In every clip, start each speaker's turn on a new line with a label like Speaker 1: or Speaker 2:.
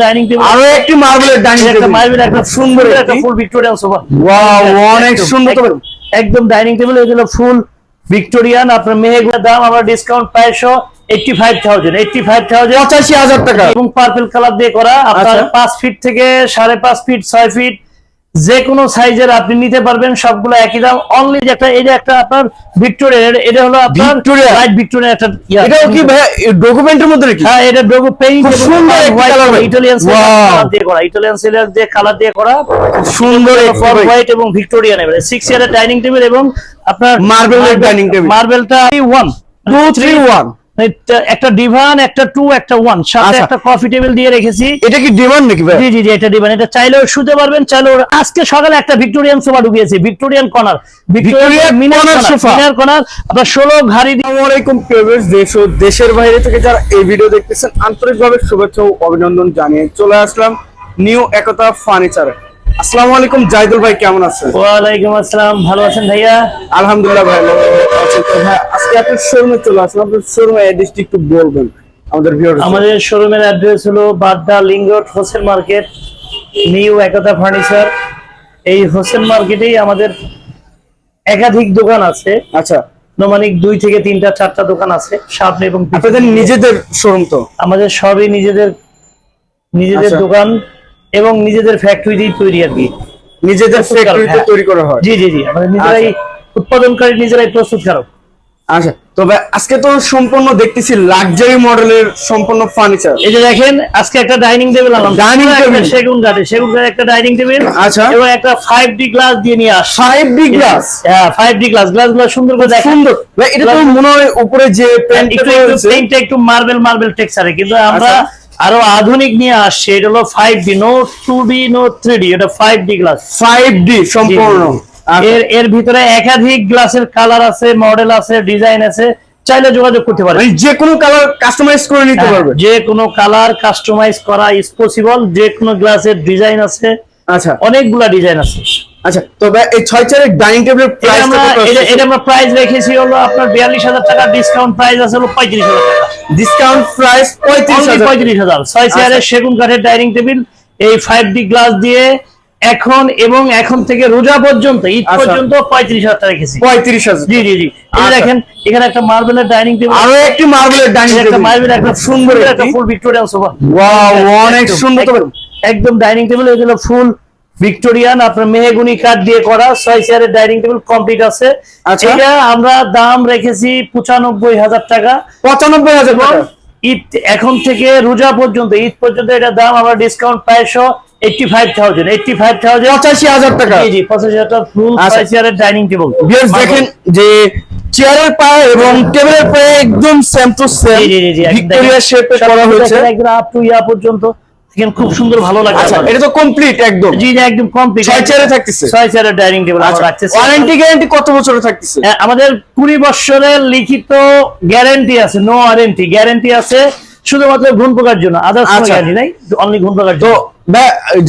Speaker 1: Dining table
Speaker 2: আরও একটি মার্বেলের ডাইনিং
Speaker 1: একটা মার্বেল একটা
Speaker 2: সুন্দর
Speaker 1: একটা ফুল ভিক্টোরিয়ান সোফা
Speaker 2: ওয়াও অনেক সুন্দর তবে
Speaker 1: একদম- একদম ডাইনিং টেবিল এগুলো ফুল ভিক্টোরিয়ান আপনার মেহেগুলোর দাম আমরা ডিসকাউন্ট পাঁচশো eighty five thousand eighty five thousand
Speaker 2: পঁচাশি হাজার টাকা।
Speaker 1: এবং পার্পেল কালার দিয়ে করা আপনার
Speaker 2: আচ্ছা।
Speaker 1: পাঁচ ফিট থেকে সাড়ে পাঁচ ফিট ছয় ফিট যে কোনো সাইজের আপনি নিতে পারবেন সবগুলো একই দাম অনলি যে একটা যে একটা আপনার ভিক্টোরিয়ার এটা হলো আপনার
Speaker 2: Victoria?
Speaker 1: লাইট ভিক্টোরিয়া একটা।
Speaker 2: এটাও কি ভাই ডকুমেন্টের মধ্যে নাকি
Speaker 1: হ্যাঁ এটা ডোগো পেইন্ট
Speaker 2: খুব সুন্দর।
Speaker 1: ইটালিয়ান. কালার দিয়ে করা ইটালিয়ান সিলার দিয়ে কালার দিয়ে করা
Speaker 2: সুন্দর
Speaker 1: ফর হোয়াইট এবং ভিক্টোরিয়ান এবারে সিক্স ইয়ারের ডাইনিং টেবিল এবং আপনার
Speaker 2: Marble এর টেবিল।
Speaker 1: মার্বেলটা ওয়ান
Speaker 2: টু থ্রি ওয়ান
Speaker 1: একটা ডিভান একটা টু একটা ওয়ান সাথে
Speaker 2: আচ্ছা।
Speaker 1: একটা কফি টেবিল দিয়ে রেখেছি।
Speaker 2: এটা কি ডিমান্ড নাকি ভাই?
Speaker 1: জি জি জি এটা দিবেন এটা চাইলেও শুতে পারবেন চাইলেও আজকে সকালে একটা Victorian sofa ঢুকিয়েছি Victorian corner.
Speaker 2: Victorian corner sofa।
Speaker 1: মিনার কর্নার। আপনার ষোলো ঘাড়ি দিয়ে
Speaker 2: আসসালামু আলাইকুম প্রিভিয়াস দেশ ও দেশের বাইরে থেকে যারা এই ভিডিও দেখতেছেন আন্তরিকভাবে শুভেচ্ছা ও অভিনন্দন জানিয়ে চলে আসলাম নিউ একতা ফার্নিচার। আসসালামু আলাইকুম জাহিদুল ভাই কেমন আছেন?
Speaker 1: ওয়ালাইকুম আসসালাম ভালো আছেন ভাইয়া?
Speaker 2: আলহামদুলিল্লাহ ভাই আজকে আপনার শোরুমে চলে আসলাম। আপনার শোরুমে অ্যাড্রেসটি একটু বলবেন আমাদের ভিউয়ার
Speaker 1: আমাদের শোরুমের অ্যাড্রেস হলো Badda লিঙ্গট Hossain market new Ekta furniture. এই হোসেন মার্কেটেই আমাদের একাধিক দোকান আছে।
Speaker 2: আচ্ছা।
Speaker 1: আনুমানিক দুই থেকে তিনটা চারটা দোকান আছে সামনে এবং।
Speaker 2: আপনাদের নিজেদের শোরুম তো?
Speaker 1: আমাদের সবই নিজেদের নিজেদের
Speaker 2: আচ্ছা।
Speaker 1: দোকান। এবং নিজেদের ফ্যাক্টরিতেই তৈরি আর কি।
Speaker 2: নিজেদের ফ্যাক্টরিতে
Speaker 1: হ্যাঁ।
Speaker 2: তৈরি করা হয়।
Speaker 1: জি জি জি। আমাদের নিজেরাই উৎপাদনকারী নিজেরাই প্রস্তুতকারক।
Speaker 2: আচ্ছা তবে আজকে তো সম্পূর্ণ দেখতেছি লাক্সারি মডেলের সম্পূর্ণ ফার্নিচার
Speaker 1: এই যে দেখেন আজকে একটা ডাইনিং টেবিল আনলাম। একটা
Speaker 2: table?
Speaker 1: সেগুন কাঠে সেগুন কাঠের একটা ডাইনিং টেবিল
Speaker 2: আচ্ছা।
Speaker 1: এবং একটা ডি গ্লাস দিয়ে নিয়ে আস
Speaker 2: ডি গ্লাস
Speaker 1: হ্যাঁ ডি গ্লাস গ্লাসগুলো সুন্দর করে দেখেন।
Speaker 2: সুন্দর। এটা তো মনে হয় উপরে যে
Speaker 1: পেইন্টটা একটু মার্বেল মার্বেল টেক্সচারে কিন্তু আমরা
Speaker 2: আচ্ছা।
Speaker 1: আরও আধুনিক নিয়ে আসছে এটা হলো five D no two D no three D এটা five D glass
Speaker 2: five D সম্পূর্ণ।
Speaker 1: এর এর ভিতরে একাধিক গ্লাসের কালার আছে মডেল আছে ডিজাইন আছে চাইলে যোগাযোগ করতে
Speaker 2: মানে যে কোনো কালার কাস্টমাইজ করে নিতে
Speaker 1: হ্যাঁ,
Speaker 2: পারবে।
Speaker 1: যে কোনো কালার কাস্টমাইজ করা ইজ পসিবল যে কোনো গ্লাসের ডিজাইন আছে।
Speaker 2: আচ্ছা।
Speaker 1: অনেকগুলা ডিজাইন আছে।
Speaker 2: আচ্ছা তবে এই ছয় চারের ডাইনিং টেবিলের প্রাইস
Speaker 1: এটা- আমরা প্রাইস রেখেছি হলো আপনার বিয়াল্লিশ হাজার টাকা ডিসকাউন্ট প্রাইস আছে হলো পঁয়ত্রিশ হাজার টাকা।
Speaker 2: ডিসকাউন্ট প্রাইস পঁয়ত্রিশ
Speaker 1: পঁয়ত্রিশ হাজার। ছয় চেয়ারের
Speaker 2: আচ্ছা।
Speaker 1: সেগুন কাঠের ডাইনিং টেবিল এই ফাইভ ডি গ্লাস দিয়ে এখন এবং এখন থেকে রোজা পর্যন্ত ঈদ
Speaker 2: আচ্ছা।
Speaker 1: পর্যন্ত পঁয়ত্রিশ হাজার টাকা রেখেছি।
Speaker 2: পঁয়ত্রিশ হাজার।
Speaker 1: জি জি জি। এই
Speaker 2: আচ্ছা।
Speaker 1: দেখেন এখানে একটা মার্বেলের ডাইনিং টেবিল
Speaker 2: আরও একটি মার্বেলের ডাইনিং টেবিল
Speaker 1: মার্বেল একটা
Speaker 2: সুন্দর
Speaker 1: একটা ফুল ভিক্টোরিয়ান সোফা
Speaker 2: ওয়াও অনেক সুন্দর।
Speaker 1: একদম, একদম ডাইনিং টেবিল এগুলো ফুল ভিক্টোরিয়ান আপনার মেহগুনি কাঠ দিয়ে করা ছয় চেয়ারের ডাইনিং টেবিল কমপ্লিট আছে।
Speaker 2: আচ্ছা।
Speaker 1: এটা আমরা দাম রেখেছি পঁচানব্বই হাজার টাকা।
Speaker 2: পঁচানব্বই হাজার
Speaker 1: ঈদ এখন থেকে রোজা পর্যন্ত ঈদ পর্যন্ত এটা দাম আমরা discount eighty five thousand five thousand
Speaker 2: পঁচাশি হাজার টাকা।
Speaker 1: জি পঁচাশি হাজার টাকা ফুল। ছয় চেয়ারের ডাইনিং টেবিল
Speaker 2: দেখেন যে চেয়ারের পায়ে এবং টেবিলের পায়ে একদম same to same
Speaker 1: G G G G
Speaker 2: Victoria শেপে করা হয়েছে।
Speaker 1: একদম আপ টু ইয়া পর্যন্ত। দেখেন খুব সুন্দর ভালো লাগে
Speaker 2: আচ্ছা। এটা তো কমপ্লিট একদম।
Speaker 1: জি জি একদম কমপ্লিট
Speaker 2: ছয় চেয়ারে থাকতেছে।
Speaker 1: ছয় চেয়ারের ডাইনিং টেবিল
Speaker 2: আচ্ছা
Speaker 1: আমরা রাখতেছি।
Speaker 2: ওয়ারেন্টি গ্যারান্টি কত বছরের থাকতেছে?
Speaker 1: আমাদের কুড়ি বছরের লিখিত গ্যারান্টি আছে নো ওয়ারেন্টি গ্যারান্টি আছে শুধুমাত্র ঘুণ পোকার জন্য। আদার্স কোনো
Speaker 2: আচ্ছা।
Speaker 1: গ্যারান্টি নাই অনলি ঘুণ পোকার জন্য।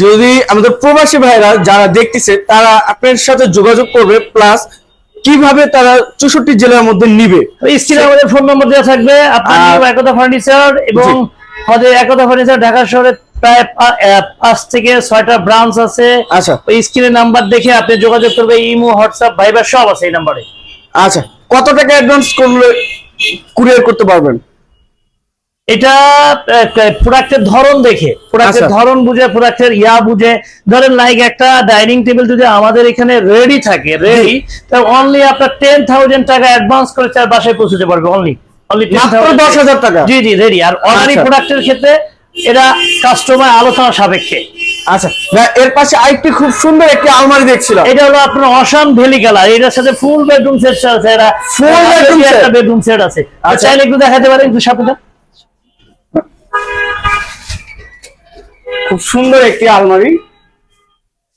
Speaker 2: যদি আমাদের প্রবাসী ভাইরা যারা দেখতেছে তারা আপনার সাথে যোগাযোগ করবে প্লাস কীভাবে তারা চৌষট্টি জেলার মধ্যে নিবে?
Speaker 1: স্ক্রিনে আমাদের ফোন নম্বর দেওয়া থাকবে। আপনার একতা ফার্নিচার এবং। আমাদের একতা ফার্নিচার ঢাকা শহরে প্রায় পাঁচ থেকে ছয়টা ব্রাঞ্চ আছে।
Speaker 2: আচ্ছা।
Speaker 1: স্ক্রিনের নাম্বার দেখে আপনি যোগাযোগ করবে ইমো হোয়াটসঅ্যাপ ভাইবার সব আছে এই নাম্বারে
Speaker 2: আচ্ছা কত টাকা অ্যাডভান্স করলে কুরিয়ার করতে পারবেন?
Speaker 1: এটা প্রোডাক্টের ধরন দেখে। প্রোডাক্টের
Speaker 2: আচ্ছা।
Speaker 1: ধরন বুঝে প্রোডাক্টের ইয়া বুঝে। ধরেন লাইক একটা ডাইনিং টেবিল যদি আমাদের এখানে রেডি থাকে রেডি তা অনলি আপনার টেন থাউজেন্ড টাকা অ্যাডভান্স করে তার বাসায় পৌঁছতে পারবে অনলি অনলি
Speaker 2: দশ হাজার টাকা?
Speaker 1: জি জি রেডি আর অর্ডারি
Speaker 2: আচ্ছা।
Speaker 1: প্রোডাক্টের ক্ষেত্রে এটা কাস্টমার আলোচনা সাপেক্ষে।
Speaker 2: আচ্ছা এর পাশে আরেকটি খুব সুন্দর একটি আলমারি দেখছিলাম।
Speaker 1: এটা হলো আপনার অসাম ভেলি কালার। এটার সাথে ফুল বেডরুম সেট আছে। এটা
Speaker 2: Full bedroom set?
Speaker 1: একটা বেডরুম সেট আছে।
Speaker 2: আচ্ছা।
Speaker 1: চাইলে একটু দেখাতে পারেন একটু
Speaker 2: খুব সুন্দর একটি আলমারি।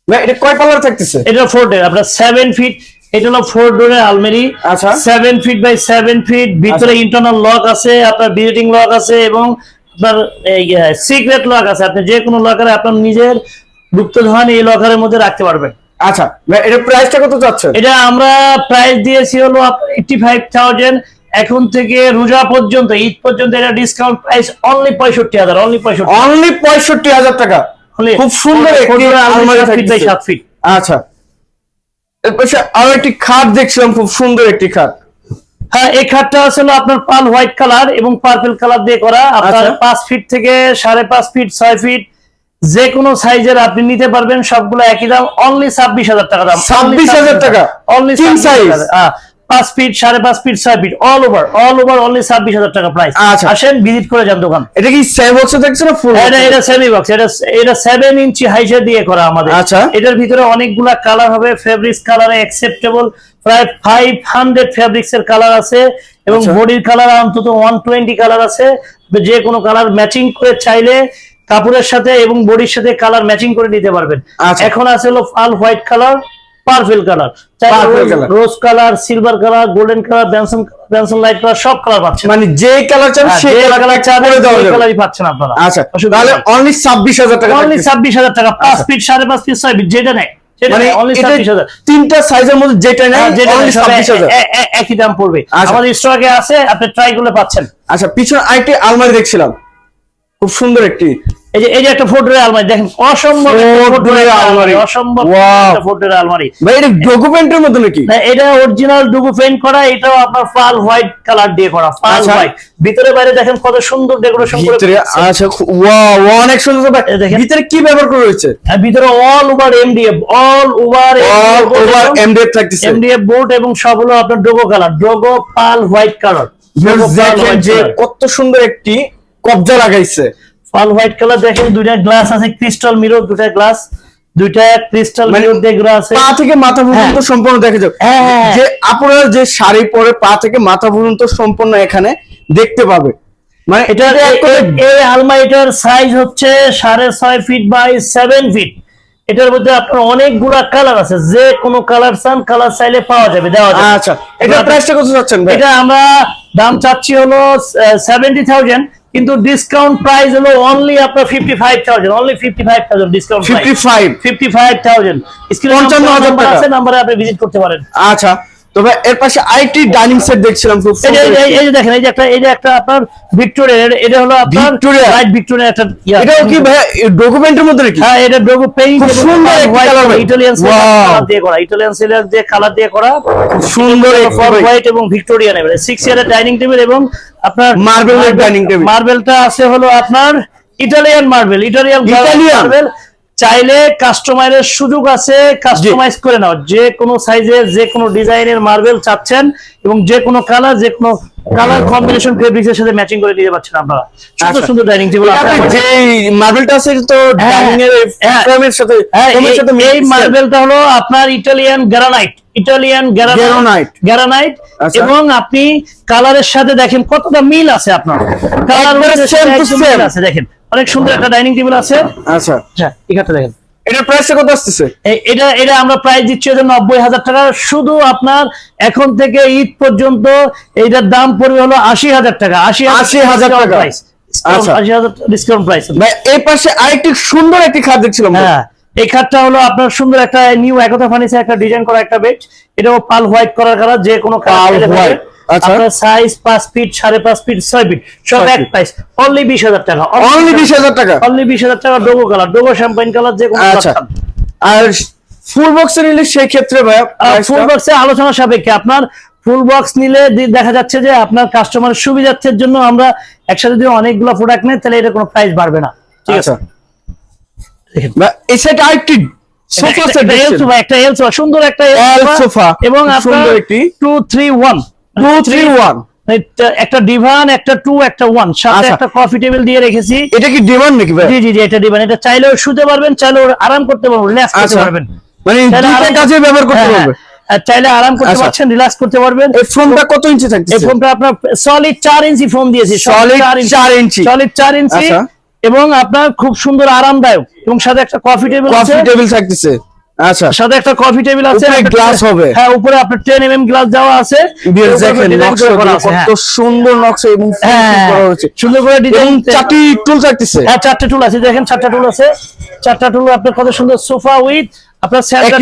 Speaker 2: এটা কয় পাল্লার থাকতেছে?
Speaker 1: এটা ফোর ডোর আপনার সেভেন ফিট এটা হলো ফোর ডোরের আলমারি।
Speaker 2: আচ্ছা।
Speaker 1: Seven feet by seven feet ভিতরে ইন্টারনাল লক আছে আপনার ভিজিটিং লক আছে এবং আপনার সিক্রেট লক আছে। আপনি যে কোনো লকারে আপনার নিজের গুপ্তধন এই লকারের মধ্যে রাখতে পারবেন।
Speaker 2: আচ্ছা এটার প্রাইসটা কত যাচ্ছে
Speaker 1: এটা আমরা প্রাইস দিয়েছি হলো এইটটি ফাইভ থাউজেন্ড এখন থেকে রোজা পর্যন্ত ঈদ পর্যন্ত এটা ডিসকাউন্ট প্রাইস অনলি পঁয়ষট্টি হাজার অনলি পঁয়ষট্টি
Speaker 2: অনলি পঁয়ষট্টি হাজার টাকা?
Speaker 1: Only
Speaker 2: খুব সুন্দর একটি আলমারি
Speaker 1: ফিট বাই
Speaker 2: থাকতেছে।
Speaker 1: সাত ফিট।
Speaker 2: আচ্ছা। এর পাশে আরও একটি খাট দেখছিলাম খুব সুন্দর একটি খাট।
Speaker 1: হ্যাঁ এই খাটটা আসলে আপনার পাল হোয়াইট কালার এবং পার্পল কালার দিয়ে করা আপনার
Speaker 2: আচ্ছা।
Speaker 1: পাঁচ ফিট থেকে সাড়ে পাঁচ ফিট ছয় ফিট যে কোনো সাইজের আপনি নিতে পারবেন সবগুলো একই দাম অনলি ছাব্বিশ হাজার টাকা দাম
Speaker 2: 26,000 টাকা?
Speaker 1: অনলি
Speaker 2: King
Speaker 1: পাঁচ ফিট সাড়ে পাঁচ ফিট ছয় feet all over all over only ছাব্বিশ হাজার টাকা প্রাইস
Speaker 2: আচ্ছা।
Speaker 1: আসেন ভিজিট করে যান দোকান
Speaker 2: এটা কি সেভ বক্সে দেখছে না ফুল
Speaker 1: এটা এটা সেমি বক্স এটা এটা সেভেন ইঞ্চি হাইসে দিয়ে করা আমাদের
Speaker 2: আচ্ছা।
Speaker 1: এটার ভিতরে অনেকগুলা কালার হবে ফেব্রিক্স কালারে অ্যাকসেপ্টেবল প্রায় ফাইভ হান্ড্রেড ফেব্রিক্স এর কালার আছে এবং
Speaker 2: আচ্ছা।
Speaker 1: বডির কালার অন্তত ওয়ান টোয়েন্টি কালার আছে। যে কোনো কালার ম্যাচিং করে চাইলে কাপড়ের সাথে এবং বডির সাথে কালার ম্যাচিং করে নিতে পারবেন।
Speaker 2: আচ্ছা।
Speaker 1: এখন আছে হলো all white colour purple colour rose colour silver colour golden colour Benson Benson light colour সব কালার পাচ্ছেন।
Speaker 2: মানে যে কালার চান
Speaker 1: হ্যাঁ,
Speaker 2: সেই কালার
Speaker 1: সেই
Speaker 2: যাবে।
Speaker 1: কালারই পাচ্ছেন আপনারা।
Speaker 2: আচ্ছা তাহলে অনলি ছাব্বিশ হাজার টাকা
Speaker 1: অনলি
Speaker 2: থাকতেছে।
Speaker 1: ছাব্বিশ হাজার টাকা পাঁচ
Speaker 2: আচ্ছা।
Speaker 1: ফিট সাড়ে পাঁচ ফিট ছয় ফিট যেটা নেয়।
Speaker 2: মানে তিনটা সাইজের মধ্যে যেটা নেই
Speaker 1: হ্যাঁ, একই দাম পড়বে।
Speaker 2: আচ্ছা।
Speaker 1: আমাদের স্টকে আছে আপনি ট্রাই করলে পাচ্ছেন।
Speaker 2: আচ্ছা পিছনে আরেকটি আলমারি দেখছিলাম। খুব সুন্দর একটি।
Speaker 1: এই যে এই যে একটা ফোর্ডের আলমারি দেখেন অসম্ভব ফোর্ডের আলমারি। অসম্ভব
Speaker 2: Wow.
Speaker 1: একটা ফোর্ডের আলমারি
Speaker 2: ভাই এটা ডকুমেন্টের মধ্যে নাকি?
Speaker 1: না, এটা অরিজিনাল করা এটাও আপনার ফাল হোয়াইট কালার দিয়ে করা ফাল
Speaker 2: আচ্ছা।
Speaker 1: হোয়াইট ভিতরে বাইরে দেখেন কত সুন্দর ডেকোরেশন করে
Speaker 2: ভিতরে আচ্ছা ওয়াও অনেক সুন্দর। ভাই। ভিতরে কি ব্যবহার করা রয়েছে
Speaker 1: ভিতরে all over MDF all over
Speaker 2: all over MDF থাকতেছে।
Speaker 1: এমডিএফ বোর্ড এবং সব হলো আপনার ডোগো কালার ডোগো পাল হোয়াইট কালার
Speaker 2: কত সুন্দর একটি কবজা লাগাইছে।
Speaker 1: পাল হোয়াইট কালার দেখেন দুইটা গ্লাস আছে ক্রিস্টাল মিরর দুইটা গ্লাস দুইটা ক্রিস্টাল
Speaker 2: মানে
Speaker 1: মিরর দিয়ে ঘোরা আছে।
Speaker 2: পা থেকে মাথা পর্যন্ত
Speaker 1: হ্যাঁ।
Speaker 2: সম্পূর্ণ দেখা যাবে
Speaker 1: হ্যাঁ, হ্যাঁ।
Speaker 2: যে আপনারা যে শাড়ি পরে পা থেকে মাথা পর্যন্ত সম্পূর্ণ এখানে দেখতে পাবে। মানে
Speaker 1: এটা এই আলমারিটার সাইজ হচ্ছে সাড়ে ছয় ফিট বাই সেভেন ফিট এটার মধ্যে আপনার অনেকগুলা কালার আছে যে কোনো কালার চান কালার চাইলে পাওয়া যাবে দেওয়া যাবে।
Speaker 2: আচ্ছা এটা প্রাইসটা কত যাচ্ছেন ভাই?
Speaker 1: এটা আমরা দাম চাচ্ছি হলো সেভেন্টি থাউজেন্ড কিন্তু ডিসকাউন্ট প্রাইস হলো অনলি আপনার fifty five thousand only fifty five thousand discount
Speaker 2: fifty five
Speaker 1: fifty five thousand
Speaker 2: পঞ্চান্ন হাজার টাকা।
Speaker 1: আছে নাম্বারে আপনি ভিজিট করতে পারেন।
Speaker 2: আচ্ছা। তবে এর পাশে আইটি ডাইনিং সেট দেখছিলাম খুব
Speaker 1: এই যে
Speaker 2: সুন্দর
Speaker 1: দেখেন এই যে একটা এই যে একটা আপনার ভিক্টোরিয়া এটা হলো আপনার ভিক্টোরিয়া একটা ইয়া।
Speaker 2: এটাও কি ভাই ডকুমেন্টের মধ্যে নাকি
Speaker 1: হ্যাঁ এটা পেইন্ট
Speaker 2: খুব সুন্দর।
Speaker 1: ইটালিয়ান. দিয়ে করা ইটালিয়ান সিলার দিয়ে কালার দিয়ে করা
Speaker 2: সুন্দর
Speaker 1: ফর হোয়াইট এবং ভিক্টোরিয়ান এবারে সিক্স ইয়ারের ডাইনিং টেবিল এবং আপনার
Speaker 2: এর dining table।
Speaker 1: মার্বেলটা আছে হলো আপনার ইটালিয়ান মার্বেল ইটালিয়ান মার্বেল চাইলে কাস্টমারের সুযোগ আছে কাস্টমাইজ করে নাও যে কোনো সাইজের যে কোনো ডিজাইনের মার্বেল চাচ্ছেন এবং যে কোনো কালার যে কোনো কালার কম্বিনেশন ফেব্রিক্স এর সাথে ম্যাচিং করে নিতে পারছেন আপনারা সুন্দর
Speaker 2: আচ্ছা।
Speaker 1: সুন্দর ডাইনিং টেবিল
Speaker 2: আপনার যে মার্বেলটা আছে তো
Speaker 1: হ্যাঁ,
Speaker 2: ডাইনিং এর
Speaker 1: হ্যাঁ।
Speaker 2: ফ্রেমের সাথে
Speaker 1: হ্যাঁ,
Speaker 2: ফ্রেমের
Speaker 1: এই-
Speaker 2: সাথে
Speaker 1: এই মার্বেলটা হলো আপনার ইটালিয়ান গ্রানাইট ইটালিয়ান। গ্রানাইট
Speaker 2: আচ্ছা।
Speaker 1: এবং আপনি কালারের সাথে দেখেন কতটা মিল আছে আপনার কালার
Speaker 2: same।
Speaker 1: আছে দেখেন অনেক সুন্দর একটা ডাইনিং টেবিল আছে।
Speaker 2: আচ্ছা।
Speaker 1: আচ্ছা এখানটা দেখেন।
Speaker 2: এটার প্রাইসটা কত আসতেছে?
Speaker 1: এটা এটা আমরা প্রাইস দিচ্ছি হচ্ছে নব্বই হাজার টাকা। শুধু আপনার এখন থেকে ঈদ পর্যন্ত এইটার দাম পড়বে হলো আশি হাজার টাকা। আশি
Speaker 2: 80,000 টাকা।
Speaker 1: প্রাইস
Speaker 2: আচ্ছা।
Speaker 1: আশি হাজার ডিসকাউন্ট প্রাইস
Speaker 2: ভাই এই পাশে আরেকটি সুন্দর একটি খাট দেখছিলাম।
Speaker 1: হ্যাঁ এই খাটটা হলো আপনার সুন্দর একটা নিউ একতা ফার্নিচার একটা ডিজাইন করা একটা বেড এটাও পাল হোয়াইট করার কালার যে কোনো
Speaker 2: white, আচ্ছা।
Speaker 1: আপনার সাইজ ফিট সাড়ে পাঁচ ফিট ছয় ফিট সব এক
Speaker 2: feet।
Speaker 1: প্রাইস অনলি বিশ হাজার টাকা
Speaker 2: অনলি বিশ হাজার টাকা।
Speaker 1: অনলি বিশ হাজার টাকা ডোগো কালার ডোগো কালার যে কোনো
Speaker 2: আচ্ছা। আর ফুল বক্সে নিলে সেই ক্ষেত্রে ভাই
Speaker 1: ফুল বক্সে আলোচনা সাপেক্ষে আপনার ফুল বক্স নিলে দেখা যাচ্ছে যে আপনার কাস্টমার সুবিধার্থের জন্য আমরা একসাথে যদি অনেকগুলো প্রোডাক্ট নেই তাহলে এটা কোনো প্রাইস বাড়বে না। ঠিক আছে?
Speaker 2: আচ্ছা। এই সাইড আরেকটি সোফা সেট
Speaker 1: একটা এল সোফা সুন্দর একটা এল সোফা এবং আপনার
Speaker 2: সুন্দর একটি।
Speaker 1: Two three one
Speaker 2: two three one
Speaker 1: একটা ডিভান একটা টু একটা ওয়ান সাথে
Speaker 2: আচ্ছা।
Speaker 1: একটা কফি টেবিল দিয়ে রেখেছি।
Speaker 2: এটা কি ডিমান্ড নাকি ভাই?
Speaker 1: জি জি জি এটা ডিভান এটা চাইলেও শুতে পারবেন চাইলেও আরাম করতে পারবেন রিল্যাক্স করতে
Speaker 2: আচ্ছা।
Speaker 1: পারবেন।
Speaker 2: মানে দুইটা কাজে ব্যবহার করতে
Speaker 1: হ্যাঁ,
Speaker 2: পারবে।
Speaker 1: হ্যাঁ। চাইলে আরাম করতে
Speaker 2: আচ্ছা।
Speaker 1: পারছেন রিল্যাক্স করতে পারবেন।
Speaker 2: এই ফোনটা কত ইঞ্চি
Speaker 1: এই ফোনটা আপনার সলিড চার ইঞ্চি ফোন দিয়েছি
Speaker 2: Solid চার ইঞ্চি।
Speaker 1: সলিড চার ইঞ্চি
Speaker 2: আচ্ছা।
Speaker 1: এবং আপনার খুব সুন্দর আরামদায়ক এবং সাথে একটা কফি টেবিল আছে।
Speaker 2: কফি টেবিল থাকতেছে। আচ্ছা।
Speaker 1: সাথে একটা কফি টেবিল আছে
Speaker 2: glass হবে।
Speaker 1: হ্যাঁ উপরে আপনার টেন এম এম গ্লাস দেওয়া আছে।
Speaker 2: দেখেন কত
Speaker 1: হ্যাঁ।
Speaker 2: সুন্দর নকশা এবং
Speaker 1: হ্যাঁ,
Speaker 2: করা হয়েছে।
Speaker 1: সুন্দর করে ডিজাইন
Speaker 2: চারটি টুল থাকতেছে।
Speaker 1: হ্যাঁ চারটি টুল আছে দেখেন চারটা টুল আছে। চারটা টুল আপনার কত সুন্দর সোফা উইথ আপনার সেন্টার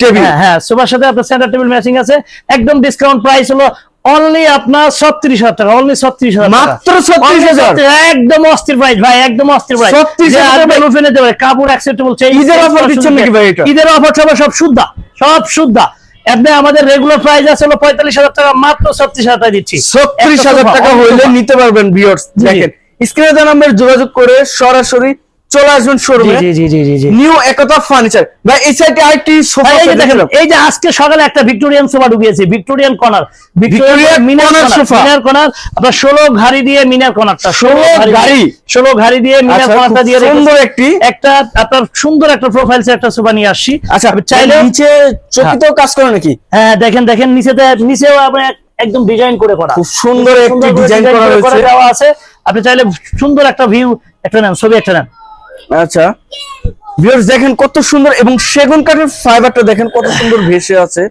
Speaker 1: টেবিল হ্যাঁ হ্যাঁ সোফার সাথে আপনার সেন্টার টেবিল ম্যাচিং আছে। একদম ডিসকাউন্ট প্রাইস হলো অনলি আপনার ছত্রিশ হাজার টাকা অনলি ছত্রিশ হাজার
Speaker 2: মাত্র 36,000?
Speaker 1: একদম অস্থির প্রাইস ভাই একদম অস্থির প্রাইস
Speaker 2: 36,000 ভাই?
Speaker 1: নিতে পারে কাপড় অ্যাকসেপ্টেবল
Speaker 2: ঈদের offer দিচ্ছেন নাকি ভাই এটা?
Speaker 1: ঈদের অফার সব সব শুদ্ধা সব শুদ্ধা আপনি আমাদের রেগুলার প্রাইস আছে হলো পঁয়তাল্লিশ হাজার টাকা মাত্র ছত্রিশ হাজার টাকা দিচ্ছি
Speaker 2: ছত্রিশ হাজার টাকা হইলে নিতে পারবেন ভিউয়ার্স
Speaker 1: জি।
Speaker 2: দেখেন স্ক্রিনে নাম্বার যোগাযোগ করে সরাসরি চলে আসবেন শোরুমে
Speaker 1: জি জি জি জি জি।
Speaker 2: নিউ একতা ফার্নিচার ভাই এই সাইডে আরেকটি সোফা
Speaker 1: এই যে দেখেন এই যে আজকে সকালে একটা ভিক্টোরিয়ান সোফা ঢুকিয়েছি ভিক্টোরিয়ান কর্নার
Speaker 2: Victorian
Speaker 1: মিনার
Speaker 2: sofa।
Speaker 1: মিনার কর্নার আপনার ষোলো ঘাড়ি দিয়ে মিনার কর্নারটা
Speaker 2: 16 ঘাড়ি?
Speaker 1: ষোলো ঘাড়ি দিয়ে মিনার
Speaker 2: আচ্ছা,
Speaker 1: কর্নারটা দিয়ে
Speaker 2: সুন্দর একটি
Speaker 1: একটা আপনার সুন্দর একটা প্রোফাইলস একটা সোফা নিয়ে আসছি।
Speaker 2: আচ্ছা
Speaker 1: আপনি চাইলে
Speaker 2: নিচে চকিতেও কাজ করে নাকি?
Speaker 1: হ্যাঁ দেখেন দেখেন নিচেতে নিচেও আপনি একদম ডিজাইন করে করা।
Speaker 2: খুব সুন্দর একটি ডিজাইন করা হয়েছে।
Speaker 1: দেওয়া আছে। আপনি চাইলে সুন্দর একটা ভিউ একটা নেন ছবি একটা নেন।
Speaker 2: আচ্ছা। ভিউয়ার্স দেখেন কত সুন্দর এবং সেগুন কাঠের ফাইবারটা দেখেন কত সুন্দর ভেসে আছে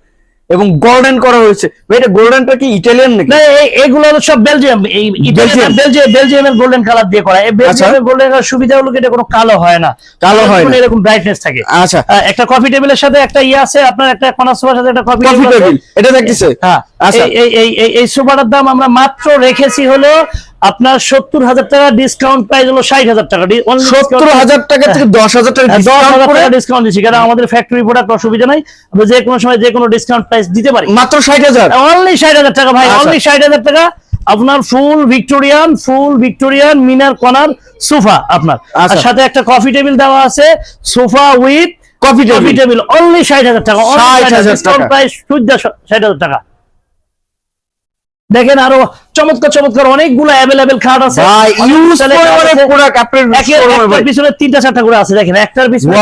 Speaker 2: এবং গোল্ডেন করা হয়েছে। এটা গোল্ডেনটা কি ইটালিয়ান নাকি?
Speaker 1: না এই- এগুলো সব বেলজিয়াম এই
Speaker 2: বেলজিয়াম?
Speaker 1: বেলজিয়াম বেলজিয়ামের গোল্ডেন কালার দিয়ে করা। এই বেলজিয়ামের গোল্ডেন কালার সুবিধা হলো এটা কোনো কালো হয় না।
Speaker 2: কালো হয় না।
Speaker 1: এরকম ব্রাইটনেস থাকে।
Speaker 2: আচ্ছা।
Speaker 1: একটা কফি টেবিলের সাথে একটা ইয়ে আছে আপনার একটা কর্নার সোফার সাথে একটা কফি
Speaker 2: কফি টেবিল এটা দেখতেছে।
Speaker 1: হ্যাঁ।
Speaker 2: আচ্ছা।
Speaker 1: এই- এই এই এই- এই সোফাটার দাম আমরা মাত্র রেখেছি হলো আপনার সত্তর হাজার টাকা ডিসকাউন্ট প্রাইস হলো ষাট হাজার টাকা।
Speaker 2: সত্তর হাজার টাকা থেকে দশ হাজার টাকা
Speaker 1: হ্যাঁ, দশ হাজার টাকা ডিসকাউন্ট দিচ্ছি কারণ আমাদের ফ্যাক্টরি প্রোডাক্ট অসুবিধা নাই। আমরা যে কোনো সময় যে কোনো ডিসকাউন্ট প্রাইস দিতে পারি।
Speaker 2: মাত্র ষাট হাজার?
Speaker 1: অনলি ষাট হাজার টাকা ভাই
Speaker 2: আচ্ছা।
Speaker 1: অনলি ষাট হাজার টাকা। আপনার ফুল ভিক্টোরিয়ান ফুল ভিক্টোরিয়ান মিনার কনার সোফা আপনার। আর
Speaker 2: আচ্ছা।
Speaker 1: সাথে একটা কফি টেবিল দেওয়া আছে sofa with
Speaker 2: coffee table
Speaker 1: only ষাট হাজার টাকা
Speaker 2: 60,000 টাকা।
Speaker 1: প্রাইস ষাট হাজার টাকা। দেখেন আরও চমৎকার চমৎকার অনেকগুলো অ্যাভেলেবেল খাট আছে।
Speaker 2: ভাই ইউজ করে। প্রোডাক্ট আপনার ভাই।
Speaker 1: পিছনে তিনটা চারটা করে আছে দেখেন। একটার পিছনে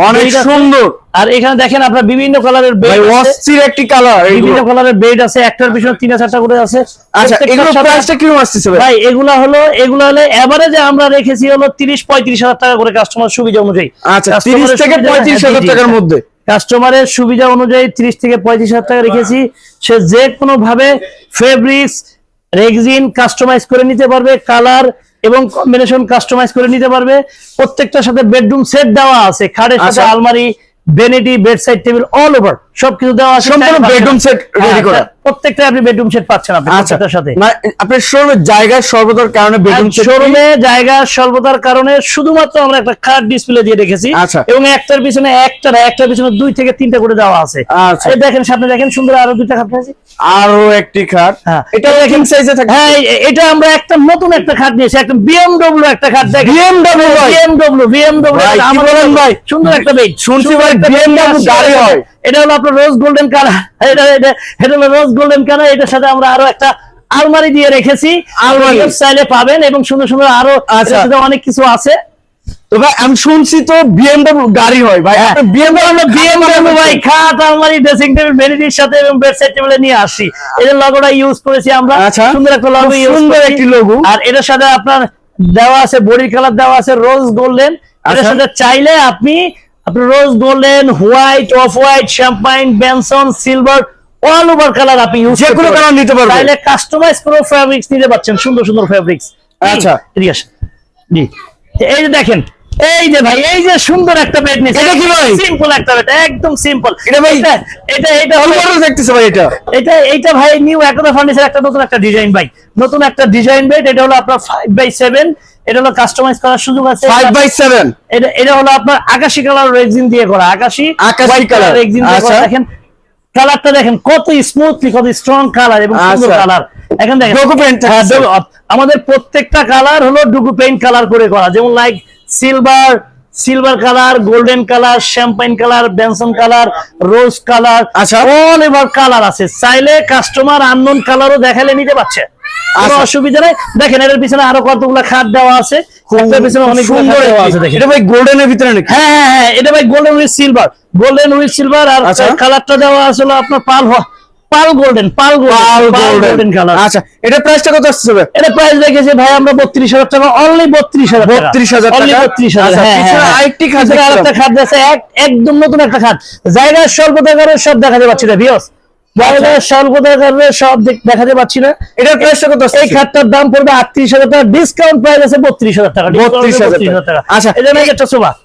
Speaker 2: অনেক সুন্দর।
Speaker 1: আর এখানে দেখেন আপনার বিভিন্ন কালারের বেড
Speaker 2: অস্থির একটি কালার
Speaker 1: বিভিন্ন কালারের বেড আছে। একটার পিছনে তিনটা চারটা করে আছে।
Speaker 2: আচ্ছা এগুলো প্রাইসটা কীরকম আসতেছে ভাই?
Speaker 1: এগুলা হলো এগুলা হলে এভারেজে আমরা রেখেছি হলো তিরিশ পঁয়ত্রিশ হাজার টাকা করে কাস্টমার সুবিধা অনুযায়ী।
Speaker 2: আচ্ছা
Speaker 1: Customer
Speaker 2: তিরিশ
Speaker 1: এর
Speaker 2: থেকে
Speaker 1: সুবিধা-
Speaker 2: পঁয়ত্রিশ
Speaker 1: হ্যাঁ,
Speaker 2: টাকার মধ্যে।
Speaker 1: কাস্টমারের সুবিধা অনুযায়ী ত্রিশ থেকে পঁয়ত্রিশ হাজার টাকা রেখেছি সে যে কোনো ভাবে ফেব্রিক্স রেগজিন কাস্টমাইজ করে নিতে পারবে কালার এবং কম্বিনেশন কাস্টমাইজ করে নিতে পারবে প্রত্যেকটার সাথে বেডরুম সেট দেওয়া আছে খাটের সাথে
Speaker 2: আচ্ছা।
Speaker 1: আলমারি vanity bed side table all over সবকিছু দেওয়া আছে
Speaker 2: সম্পূর্ণ বেডরুম সেট
Speaker 1: হ্যাঁ,
Speaker 2: করা।
Speaker 1: প্রত্যেকটা আপনি বেডরুম সেট পাচ্ছেন আপনি
Speaker 2: আচ্ছা
Speaker 1: সাথে।
Speaker 2: মানে আপনার শোরুমে জায়গা সর্বদার কারণে বেডরুম সেট
Speaker 1: শোরুমে জায়গা সর্বদার কারণে শুধুমাত্র আমরা একটা কার্ড ডিসপ্লে দিয়ে রেখেছি
Speaker 2: আচ্ছা।
Speaker 1: এবং একটার পিছনে একটা না, একটার পিছনে দুই থেকে তিনটা করে দেওয়া আছে।
Speaker 2: আচ্ছা।
Speaker 1: এই দেখেন সামনে দেখেন সুন্দর আরও দুইটা খাট আছে।
Speaker 2: আরও একটি খাট
Speaker 1: হ্যাঁ।
Speaker 2: এটা কিং সাইজে থাকে
Speaker 1: হ্যাঁ এটা আমরা একটা নতুন একটা খাট নিয়েছি একটা বিএমডব্লিউ একটা খাট দেখেন। বিএমডব্লিউ বিএমডব্লিউ
Speaker 2: ভাই, বলেন ভাই?
Speaker 1: সুন্দর একটা বেড
Speaker 2: শুনছি ভাই, BMW গাড়ি হয়।
Speaker 1: এটা হলো আপনার রোজ গোল্ডেন কালার এটা এটা এটা হলো রোজ গোল্ডেন কালার এটার সাথে আমরা আরও একটা আলমারি দিয়ে রেখেছি
Speaker 2: আলমারি।
Speaker 1: স্টাইলে পাবেন এবং সুন্দর সুন্দর আরও
Speaker 2: আচ্ছা।
Speaker 1: এটার সাথে অনেক কিছু আছে
Speaker 2: তো ভাই আমি শুনছি তো বিএমডব্লিউ গাড়ি হয় ভাই
Speaker 1: হ্যাঁ।
Speaker 2: বিএমডব্লিউ
Speaker 1: বিএমডব্লিউ ভাই খাট আলমারি ড্রেসিং টেবিল ভ্যানিটির সাথে এবং বেড সাইড টেবিলে নিয়ে আসি এদের লগোটা ইউজ করেছি আমরা
Speaker 2: আচ্ছা।
Speaker 1: সুন্দর একটা লগো
Speaker 2: সুন্দর একটি logo।
Speaker 1: আর এটার সাথে আপনার দেওয়া আছে বডি কালার দেওয়া আছে রোজ গোল্ডেন
Speaker 2: আচ্ছা।
Speaker 1: সাথে চাইলে আপনি আপনি rose golden white off white champagne Benson silver all over colour আপনি ইউজ
Speaker 2: যে কোনো কালার নিতে পারবেন
Speaker 1: চাইলে কাস্টমাইজ করে ফেব্রিক্স নিতে পারছেন সুন্দর সুন্দর ফেব্রিক্স
Speaker 2: আচ্ছা।
Speaker 1: এদিকে আসেন। জি এই যে দেখেন এই যে ভাই এই যে সুন্দর একটা বেড নিয়েছে।
Speaker 2: এটা কি ভাই?
Speaker 1: সিম্পল একটা বেড একদম সিম্পল
Speaker 2: এটা ভাই-
Speaker 1: এটা এটা
Speaker 2: দেখতেছে ভাই এটা।
Speaker 1: এটা এইটা ভাই নিউ ফার্নিচার একটা নতুন একটা ডিজাইন ভাই। নতুন একটা ডিজাইন বেড এটা হলো আপনার ফাইভ বাই সেভেন এটা হলো কাস্টমাইজ করার সুযোগ আছে।
Speaker 2: ফাইভ বাই সেভেন
Speaker 1: এটা এটা হলো আপনার আকাশি কালার রেক্সিন দিয়ে করা আকাশি
Speaker 2: আকাশি
Speaker 1: রেক্সিন দিয়ে করা।
Speaker 2: আচ্ছা।
Speaker 1: দেখেন কালারটা দেখেন কত স্মুথলি কত স্ট্রং কালার এবং সুন্দর
Speaker 2: আচ্ছা।
Speaker 1: কালার এখন দেখেন হ্যাঁ, আমাদের প্রত্যেকটা কালার হলো ডুগু পেইন্ট কালার করে করা। যেমন like silver silver colour golden colour champagne colour Benson colour rose colour
Speaker 2: আচ্ছা।
Speaker 1: অল এভার কালার আছে। চাইলে কাস্টমার আননোন কালারও দেখালে নিতে পারছে।
Speaker 2: আচ্ছা।
Speaker 1: অসুবিধা নেই। দেখেন এর পিছনে আরও কতগুলো খাট দেওয়া আছে। পিছনে অনেক
Speaker 2: সুন্দর
Speaker 1: দেওয়া আছে দেখেন।
Speaker 2: এটা ভাই গোল্ডেনের ভিতরে নাকি?
Speaker 1: হ্যাঁ হ্যাঁ হ্যাঁ এটা ভাই golden with silver golden with silver আর
Speaker 2: আচ্ছা।
Speaker 1: কালারটা দেওয়া আসলে আপনার পাল হ- pearl golden pearl golden colour
Speaker 2: আচ্ছা এটা প্রাইসটা কত আসছে
Speaker 1: এটা প্রাইস রেখেছে ভাই আমরা বত্রিশ হাজার টাকা অনলি বত্রিশ হাজার
Speaker 2: 32,000
Speaker 1: অনলি
Speaker 2: টাকা?
Speaker 1: বত্রিশ হাজার
Speaker 2: আচ্ছা,
Speaker 1: হ্যাঁ
Speaker 2: পিছনে
Speaker 1: হ্যাঁ।
Speaker 2: আরেকটি খাট
Speaker 1: আরেকটা। খাট আছে এক- একদম নতুন একটা খাট। জায়গার স্বল্পতাকারের সব দেখাতে পাচ্ছি না জায়গার স্বল্পতাকারের সব দেখাতে পাচ্ছি না।
Speaker 2: এটার প্রাইসটা কত
Speaker 1: এই খাটটার দাম পড়বে আটত্রিশ হাজার টাকা ডিসকাউন্ট প্রাইস আছে বত্রিশ হাজার টাকা
Speaker 2: 32,000
Speaker 1: বত্রিশ হাজার টাকা।
Speaker 2: আচ্ছা।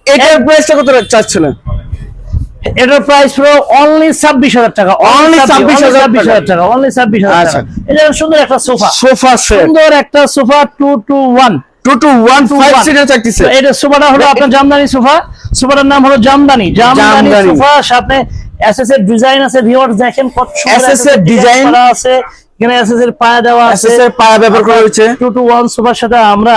Speaker 2: এটার প্রাইসটা কত চাচ্ছিলেন
Speaker 1: এটার প্রাইস পুরো অনলি ছাব্বিশ হাজার টাকা।
Speaker 2: 26,000
Speaker 1: ছাব্বিশ হাজার টাকা অনলি ছাব্বিশ হাজার
Speaker 2: আচ্ছা।
Speaker 1: টাকা এটা সুন্দর একটা সোফা।
Speaker 2: সোফা
Speaker 1: সুন্দর একটা sofa two two one
Speaker 2: two two one five
Speaker 1: এটা সোফাটা হলো আপনার জামদানি সোফা। সোফাটার নাম হলো জামদানি। জামদানি। সোফা সাথে এসএস এর ডিজাইন আছে। ভিউয়ার্স দেখেন কত সুন্দর
Speaker 2: SS এর
Speaker 1: ডিজাইন আছে। এখানে এসএস এর পায়া দেওয়া আছে।
Speaker 2: এসএস এর পায়া ব্যবহার করা হয়েছে।
Speaker 1: সোফার সাথে আমরা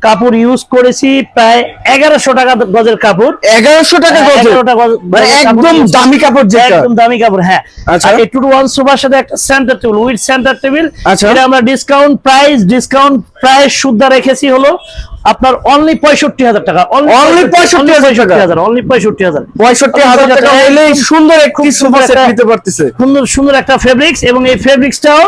Speaker 1: কাপড় ইউজ করেছি প্রায় এগারোশো টাকা গজের কাপড়।
Speaker 2: এগারোশো টাকা গজ
Speaker 1: 1100 টাকা গজ-
Speaker 2: মানে একদম দামি কাপড় যেটা।
Speaker 1: একদম দামি কাপড় হ্যাঁ।
Speaker 2: আচ্ছা।
Speaker 1: এই টু টু ওয়ান সুপার সাথে একটা centre table with centre table. এটা আমরা ডিসকাউন্ট প্রাইস ডিসকাউন্ট প্রাইস সুদ্ধা রেখেছি হলো আপনার অনলি পঁয়ষট্টি হাজার টাকা।
Speaker 2: 65,000 টাকা।
Speaker 1: হাজার অনলি পঁয়ষট্টি হাজার।
Speaker 2: পঁয়ষট্টি হাজার টাকা হইলেই সুন্দর একটি সোফা সেট নিতে পারতেছে।
Speaker 1: সুন্দর সুন্দর একটা ফেব্রিক্স এবং এই ফেব্রিক্সটাও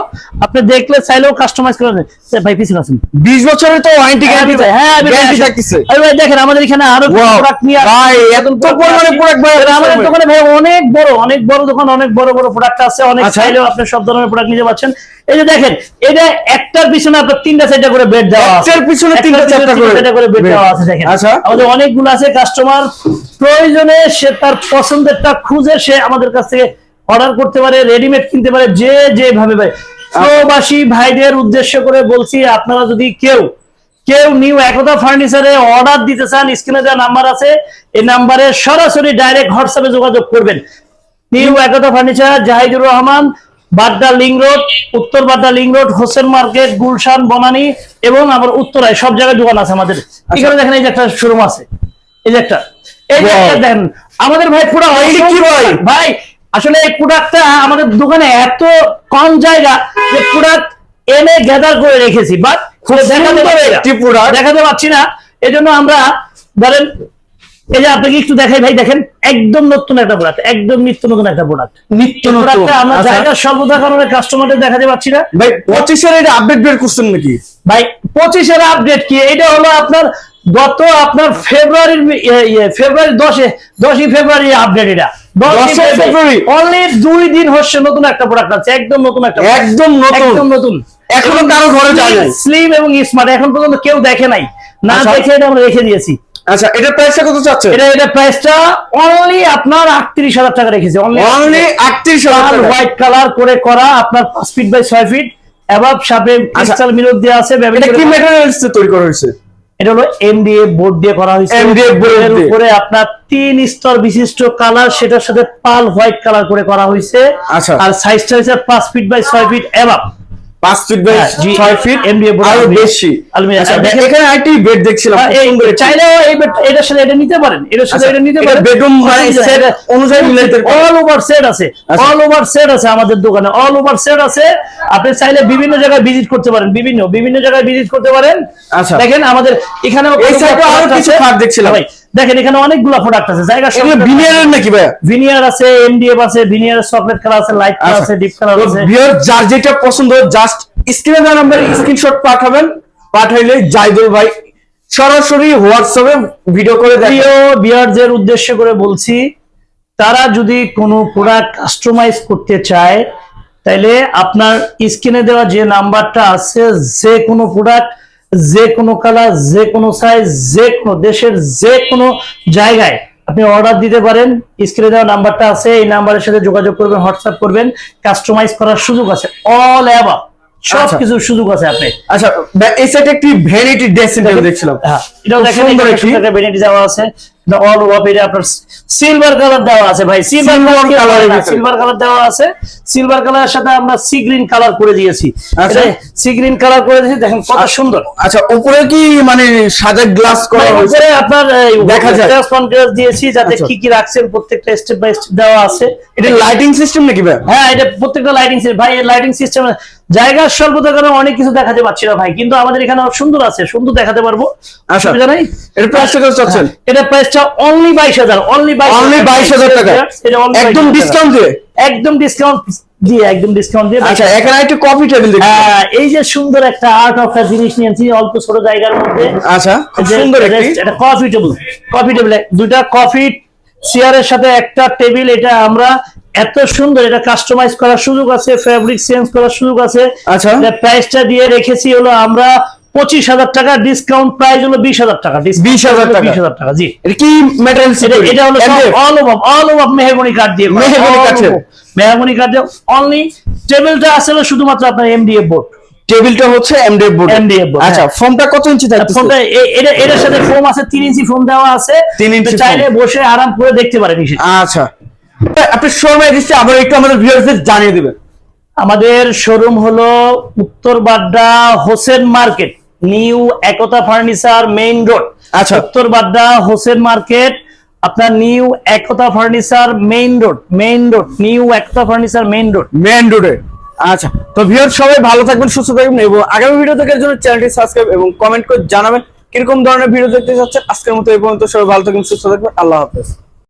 Speaker 1: আপনি দেখলে চাইলেও কাস্টমাইজ করে নেন। ভাই পিছনে আছেন
Speaker 2: বিশ বছরের তো ওয়ারেন্টি গ্যারান্টি
Speaker 1: হ্যাঁ আমি
Speaker 2: গ্যারান্টি। থাকতেছে।
Speaker 1: আরে ভাই দেখেন আমাদের এখানে
Speaker 2: আরও
Speaker 1: প্রোডাক্ট নিয়ে
Speaker 2: ভাই, এত পরিমাণে product ভাই,
Speaker 1: আমাদের দোকানে ভাই অনেক বড় অনেক বড় দোকান অনেক বড় বড় প্রোডাক্ট আছে। অনেক
Speaker 2: আচ্ছা।
Speaker 1: চাইলেও আপনি সব ধরনের প্রোডাক্ট নিতে পারছেন। এই যে দেখেন এটা একটার পিছনে আপনার তিনটা চারটা করে বেড দেওয়া আছে।
Speaker 2: একটার পিছনে তিনটা চারটা করে
Speaker 1: চারটা করে বেড দেওয়া আছে দেখেন।
Speaker 2: আচ্ছা।
Speaker 1: আমাদের অনেকগুলো আছে কাস্টমার প্রয়োজনে সে তার পছন্দেরটা খুঁজে সে আমাদের কাছ থেকে অর্ডার করতে পারে রেডিমেড কিনতে পারে যে যেভাবে ভাই প্রবাসী ভাইদের উদ্দেশ্য করে বলছি আপনারা যদি কেউ কেউ নিউ একতা ফার্নিচারে অর্ডার দিতে চান স্ক্রিনে যা নাম্বার আছে এই নাম্বারে সরাসরি ডাইরেক্ট হোয়াটসঅ্যাপে যোগাযোগ করবেন। New Ekta furniture Jahidur Rahman Badda link road Uttar Badda link road Hossain market Gulshan Banani এবং আমার উত্তরায় সব জায়গায় দোকান আছে আমাদের। এখানে দেখেন এই যে একটা শোরুম আছে। এই যে একটা। এই যে একটা দেখেন আমাদের ভাই পুরো
Speaker 2: এইটা কি ভাই?
Speaker 1: ভাই আসলে এই প্রোডাক্টটা আমাদের দোকানে এত কম জায়গা যে প্রোডাক্ট এনে গ্যাদার করে রেখেছি। বাট দেখাতে। দেখাতে পারছি না। এজন্য আমরা ধরেন এই যে আপনাকে একটু দেখাই ভাই দেখেন একদম নতুন একটা প্রোডাক্ট একদম নিত্য নতুন একটা প্রোডাক্ট
Speaker 2: নিত্য নতুন।
Speaker 1: আমরা
Speaker 2: আচ্ছা।
Speaker 1: জায়গার স্বল্পতার কারণে কাস্টমারদের দেখাতে না।
Speaker 2: ভাই পঁচিশের এটা আপডেট বের করছেন নাকি?
Speaker 1: ভাই পঁচিশের আপডেট কি? এটা হলো আপনার গত আপনার ফেব্রুয়ারির ইয়ে, ইয়ে, ফেব্রুয়ারি দশে দশই ফেব্রুয়ারি আপডেট এটা।
Speaker 2: ফেব্রুয়ারি?
Speaker 1: অনলি দুই দিন হচ্ছে নতুন একটা প্রোডাক্ট আছে একদম নতুন একটা
Speaker 2: একদম নতুন।
Speaker 1: একদম নতুন।
Speaker 2: এখনও কারও ঘরে যায়
Speaker 1: স্লিম এবং স্মার্ট এখন পর্যন্ত কেউ দেখে নাই। না
Speaker 2: আচ্ছা।
Speaker 1: দেখে এটা আমরা রেখে দিয়েছি।
Speaker 2: আচ্ছা এটার প্রাইসটা কত চাচ্ছে
Speaker 1: এটা এটা প্রাইসটা অনলি আপনার আটত্রিশ হাজার টাকা রেখেছি
Speaker 2: অনলি হাজার
Speaker 1: লাল
Speaker 2: টাকা।
Speaker 1: হোয়াইট কালার করে করা আপনার পাঁচ ফিট বাই ছয় ফিট এবার সাথে ক্রিস্টাল মিরর দেওয়া আছে
Speaker 2: এটা কি ম্যাটেরিয়ালস তৈরি করা হয়েছে?
Speaker 1: এটা হলো এমডিএ বোর্ড দিয়ে করা হয়েছে।
Speaker 2: Board
Speaker 1: এর উপরে আপনার তিন স্তর বিশিষ্ট কালার সেটার সাথে পাল হোয়াইট কালার করে করা হয়েছে।
Speaker 2: আচ্ছা।
Speaker 1: আর সাইজটা হচ্ছে পাঁচ ফিট বাই ছয় ফিট এবার
Speaker 2: পাঁচ ফিট বাই
Speaker 1: হ্যাঁ,
Speaker 2: ছয় ফিট
Speaker 1: আরও
Speaker 2: বেশি
Speaker 1: আলমিরা। দেখেন-
Speaker 2: এখানে আরেকটি বেড দেখছিলাম খুব
Speaker 1: এই
Speaker 2: সুন্দর একটি।
Speaker 1: চাইলেও এই bed- এটার সাথে এটা নিতে পারেন এটার সাথে এটা নিতে পারেন
Speaker 2: bedroom অনুযায়ী মিলাইতে
Speaker 1: অল ওভার সেট আছে। অল ওভার সেট আছে আমাদের দোকানে অল ওভার সেট আছে আপনি চাইলে বিভিন্ন জায়গায় ভিজিট করতে পারেন বিভিন্ন বিভিন্ন জায়গায় ভিজিট করতে পারেন
Speaker 2: আচ্ছা।
Speaker 1: দেখেন আমাদের এখানেও
Speaker 2: এই
Speaker 1: আরও
Speaker 2: কিছু। খাট দেখছিলাম।
Speaker 1: ভাই, দেখেন এখানে অনেকগুলো প্রোডাক্ট আছে। জায়গা
Speaker 2: এগুলো বিনিয়ারের নাকি ভাই?
Speaker 1: ভিনিয়ার আছে এমডিএফ আছে ভিনিয়ার চকলেট কালার আছে লাইট কালার আছে ডিপ কালার আছে।
Speaker 2: ভিউয়ার যার যেটা পছন্দ জাস্ট স্ক্রিনে দেওয়া নাম্বারে স্ক্রিনশট পাঠাবেন। পাঠাইলে জাইদুল ভাই সরাসরি হোয়াটসঅ্যাপে ভিডিও করে
Speaker 1: প্রিয় বিয়ারদের উদ্দেশ্য করে বলছি তারা যদি কোনো প্রোডাক্ট কাস্টমাইজ করতে চায় তাইলে আপনার স্ক্রিনে দেওয়া যে নাম্বারটা আছে যে কোনো প্রোডাক্ট যে কোনো কালার যে কোনো সাইজ যে কোনো দেশের যে কোনো জায়গায় আপনি অর্ডার দিতে পারেন। স্ক্রিনে দেওয়া নাম্বারটা আছে এই নাম্বারের সাথে যোগাযোগ করবেন হোয়াটসঅ্যাপ করবেন। কাস্টমাইজ করার সুযোগ আছে অল অ্যাবা সবকিছু। সুযোগ আছে আপনি
Speaker 2: আচ্ছা এই সাইডে একটি ভ্যানিটি ড্রেসিং টেবিল দেখছিলাম।
Speaker 1: হ্যাঁ, এটাও দেখেন এখানে
Speaker 2: একটি।
Speaker 1: ভ্যানিটি দেওয়া আছে। অল ওভার এটা আপনার সিলভার কালার দেওয়া আছে ভাই সিলভার কালার। সিলভার কালার দেওয়া আছে সিলভার কালারের সাথে আমরা সি গ্রিন কালার করে দিয়েছি
Speaker 2: আচ্ছা।
Speaker 1: সি গ্রিন কালার করে দিয়েছি দেখেন কত সুন্দর
Speaker 2: আচ্ছা উপরে কি মানে সাদা গ্লাস করা হয়েছে
Speaker 1: উপরে আপনার
Speaker 2: দেখা যায়।
Speaker 1: কন্ট্রাস্ট দিয়েছি যাতে
Speaker 2: আচ্ছা।
Speaker 1: কি কি রাখছেন প্রত্যেকটা স্টেপ বাই স্টেপ দেওয়া আছে
Speaker 2: এটা লাইটিং সিস্টেম নাকি ভাই
Speaker 1: হ্যাঁ এটা প্রত্যেকটা লাইটিং ভাই লাইটিং সিস্টেম জায়গার স্বল্পতার কারণে অনেক কিছু দেখাতে পারছি না ভাই কিন্তু আমাদের এখানে সুন্দর আছে সুন্দর দেখাতে পারব
Speaker 2: আচ্ছা।
Speaker 1: অসুবিধা নাই
Speaker 2: এর প্রাইসটা কত চাচ্ছেন
Speaker 1: এটা প্রাইসটা অনলি বাইশ হাজার অনলি বাইশ
Speaker 2: অনলি বাইশ হাজার টাকা। একদম ডিসকাউন্ট দিয়ে?
Speaker 1: একদম ডিসকাউন্ট দিয়ে একদম ডিসকাউন্ট দিয়ে।
Speaker 2: আচ্ছা এখানে একটু কফি টেবিল
Speaker 1: হ্যাঁ, এই যে সুন্দর একটা আর্ট অফ জিনিস নিয়েছি অল্প ছোট জায়গার মধ্যে।
Speaker 2: আচ্ছা সুন্দর একটি।
Speaker 1: কফি টেবিল কফি টেবিল দুইটা কফি চেয়ারের সাথে একটা টেবিল এটা আমরা এত সুন্দর এটা কাস্টমাইজ করার সুযোগ আছে ফ্যাব্রিক চেঞ্জ করার সুযোগ আছে।
Speaker 2: আচ্ছা।
Speaker 1: প্রাইসটা দিয়ে রেখেছি হলো আমরা পঁচিশ হাজার টাকা ডিসকাউন্ট প্রাইস হলো বিশ হাজার টাকা
Speaker 2: 20,000 টাকা।
Speaker 1: বিশ হাজার টাকা জি।
Speaker 2: কি মেটেরিয়াল
Speaker 1: এটা হলো all over all over mahogany কাঠ দিয়ে
Speaker 2: মেহগনি কাঠের।
Speaker 1: মেহগনি কাঠ দিয়ে অনলি টেবিলটা আসলে শুধুমাত্র আপনার এমডিএফ বোর্ড
Speaker 2: টেবিলটা হচ্ছে এমডিএফ বোর্ড
Speaker 1: MDF board,
Speaker 2: আচ্ছা। ফোনটা কত ইঞ্চি থাকতেছে
Speaker 1: ফোনটা এটা এটার সাথে ফোম আছে তিন ইঞ্চি ফোম দেওয়া আছে।
Speaker 2: তিন ইঞ্চি
Speaker 1: চাইলে বসে আরাম করে দেখতে পারেন
Speaker 2: আচ্ছা। আপনি শোরুমে এসেছে আবার একটু আমাদের ভিউয়ারদের জানিয়ে দিবেন।
Speaker 1: আমাদের শোরুম হলো Uttar Badda Hossain market. New Ekta furniture main road.
Speaker 2: আচ্ছা।
Speaker 1: উত্তর বাড্ডা হোসেন মার্কেট আপনার new Ekta furniture main road main road new Ekta furniture main road.
Speaker 2: Main রোডে। আচ্ছা তো ভিউয়ার সবাই ভালো থাকবেন সুস্থ থাকবেন এবং আগামী ভিডিও দেখার জন্য চ্যানেলটি সাবস্ক্রাইব এবং কমেন্ট করে জানাবেন কীরকম ধরনের ভিডিও দেখতে চাচ্ছেন। আজকের মতো এই পর্যন্ত সবাই ভালো থাকবেন সুস্থ থাকবেন আল্লাহ হাফেজ।